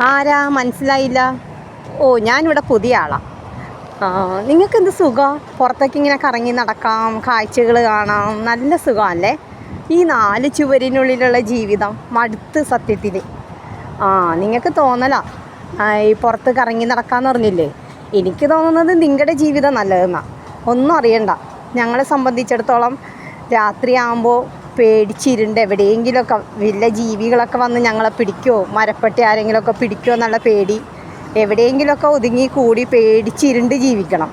ആരാ? മനസ്സിലായില്ല. ഓ ഞാനിവിടെ പുതിയ ആളാണ് നിങ്ങൾക്ക് എന്ത് സുഖം? പുറത്തേക്ക് ഇങ്ങനെ കറങ്ങി നടക്കാം കാഴ്ചകൾ കാണാം. നല്ല സുഖമല്ലേ? ഈ നാല് ചുവരിനുള്ളിലുള്ള ജീവിതം മടുത്ത് സത്യത്തിൽ ആ നിങ്ങൾക്ക് തോന്നലാ. ഈ പുറത്ത് കറങ്ങി നടക്കാന്ന് പറഞ്ഞില്ലേ? എനിക്ക് തോന്നുന്നത് നിങ്ങളുടെ ജീവിതം നല്ലതെന്നാണ് ഒന്നും അറിയണ്ട. ഞങ്ങളെ സംബന്ധിച്ചിടത്തോളം രാത്രിയാകുമ്പോൾ പേടിച്ചിരുണ്ട്. എവിടെയെങ്കിലുമൊക്കെ വലിയ ജീവികളൊക്കെ വന്ന് ഞങ്ങളെ പിടിക്കുമോ മരപ്പട്ടി ആരെങ്കിലുമൊക്കെ പിടിക്കുമോ എന്നുള്ള പേടി. എവിടെയെങ്കിലുമൊക്കെ ഒതുങ്ങി കൂടി പേടിച്ചിരുണ്ട് ജീവിക്കണം.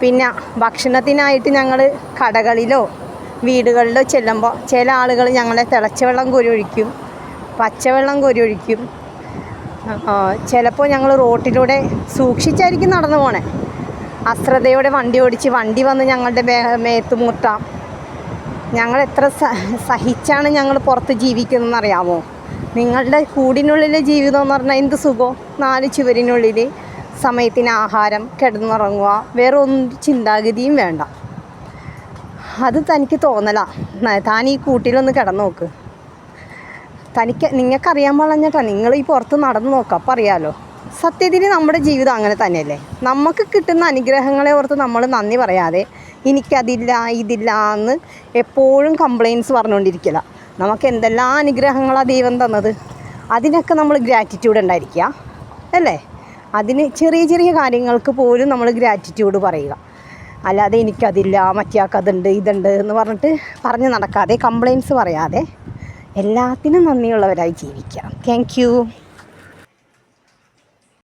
പിന്നെ ഭക്ഷണത്തിനായിട്ട് ഞങ്ങൾ കടകളിലോ വീടുകളിലോ ചെല്ലുമ്പോൾ ചില ആളുകൾ ഞങ്ങളെ തിളച്ച വെള്ളം കോരി ഒഴിക്കും. പച്ചവെള്ളം കോരി ഒഴിക്കും. ചിലപ്പോൾ ഞങ്ങൾ റോട്ടിലൂടെ സൂക്ഷിച്ചായിരിക്കും നടന്നു പോണേ. അശ്രദ്ധയോടെ വണ്ടി ഓടിച്ച് വണ്ടി വന്ന് ഞങ്ങളുടെ മേത്ത് മുട്ടാം ഞങ്ങൾ എത്ര സഹിച്ചാണ് ഞങ്ങൾ പുറത്ത് ജീവിക്കുന്നതെന്ന് അറിയാമോ നിങ്ങളുടെ കൂടിനുള്ളിലെ ജീവിതം എന്ന് പറഞ്ഞാൽ എന്ത് സുഖം? നാല് ചുവരിനുള്ളിൽ സമയത്തിന് ആഹാരം കിടന്നുറങ്ങുക വേറെ ഒന്നും ചിന്താഗതിയും വേണ്ട. അത് തനിക്ക് തോന്നലാ. താൻ ഈ കൂട്ടിലൊന്ന് കിടന്നു നോക്ക്. തനിക്ക് നിങ്ങൾക്കറിയാൻ പാടിഞ്ഞിട്ടാ നിങ്ങൾ ഈ പുറത്ത് നടന്നു നോക്കുക അപ്പം അറിയാമല്ലോ സത്യത്തിൽ നമ്മുടെ ജീവിതം അങ്ങനെ തന്നെയല്ലേ? നമുക്ക് കിട്ടുന്ന അനുഗ്രഹങ്ങളെ ഓർത്ത് നമ്മൾ നന്ദി പറയാതെ എനിക്കതില്ല ഇതില്ല എന്ന് എപ്പോഴും കംപ്ലയിൻസ് പറഞ്ഞുകൊണ്ടിരിക്കില്ല നമുക്ക് എന്തെല്ലാം അനുഗ്രഹങ്ങളാണ് ദൈവം തന്നത്. അതിനൊക്കെ നമ്മൾ ഗ്രാറ്റിറ്റ്യൂഡ് ഉണ്ടായിരിക്കുക അല്ലേ? അതിന് ചെറിയ ചെറിയ കാര്യങ്ങൾക്ക് പോലും നമ്മൾ ഗ്രാറ്റിറ്റ്യൂഡ് പറയുക. അല്ലാതെ എനിക്കതില്ല മറ്റേക്കതുണ്ട് ഇതുണ്ട് എന്ന് പറഞ്ഞിട്ട് പറഞ്ഞ് നടക്കാതെ കംപ്ലയിൻസ് പറയാതെ എല്ലാത്തിനും നന്ദിയുള്ളവരായി ജീവിക്കാം താങ്ക്